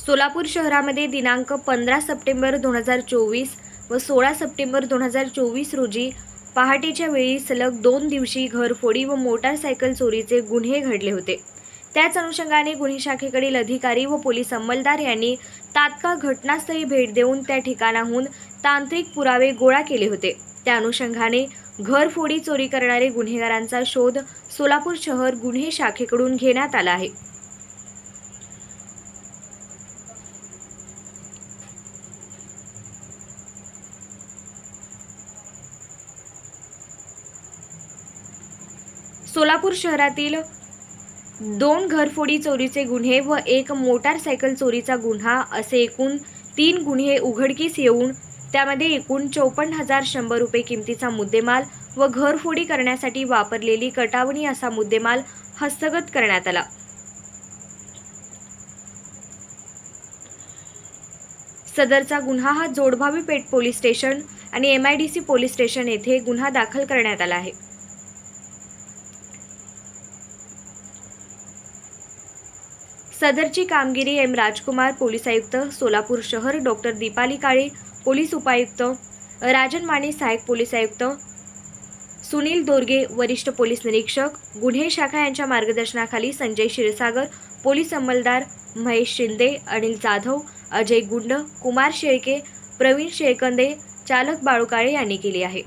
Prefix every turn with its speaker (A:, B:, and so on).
A: सोलापूर शहरामध्ये दिनांक पंधरा सप्टेंबर दोन हजार चोवीस व सोळा सप्टेंबर दोन हजार चोवीस रोजी पहाटेच्या वेळी सलग दोन दिवशी घरफोडी व मोटारसायकल चोरीचे गुन्हे घडले होते. त्याच अनुषंगाने गुन्हे शाखेकडील अधिकारी व पोलीस अंमलदार यांनी तात्काळ घटनास्थळी भेट देऊन त्या ठिकाणाहून तांत्रिक पुरावे गोळा केले होते. त्या अनुषंगाने घरफोडी चोरी करणारे गुन्हेगारांचा शोध सोलापूर शहर गुन्हे शाखेकडून घेण्यात आला आहे. सोलापूर शहरातील दोन घरफोडी चोरीचे गुन्हे व एक मोटारसायकल चोरीचा गुन्हा असे एकूण तीन गुन्हे उघडकीस येऊन त्यामध्ये एकूण चौपन्न हजार शंभर रुपये किमतीचा मुद्देमाल व घरफोडी करण्यासाठी वापरलेली कटावणी असा मुद्देमाल हस्तगत करण्यात आला. सदरचा गुन्हा हा जोडभावी पेठ पोलीस स्टेशन आणि M I D C police station येथे गुन्हा दाखल करण्यात आला आहे. सदरची कामगिरी एम. राजकुमार पोलीस आयुक्त सोलापूर शहर डॉक्टर दीपाली काळे पोलीस उपायुक्त राजन माने सहाय्यक पोलीस आयुक्त सुनील दोरगे वरिष्ठ पोलीस निरीक्षक गुन्हे शाखा यांच्या मार्गदर्शनाखाली संजय क्षीरसागर पोलीस अंमलदार महेश शिंदे अनिल जाधव अजय गुंड कुमार शेळके प्रवीण शेळकंदे चालक बाळूकाळे यांनी केली आहे.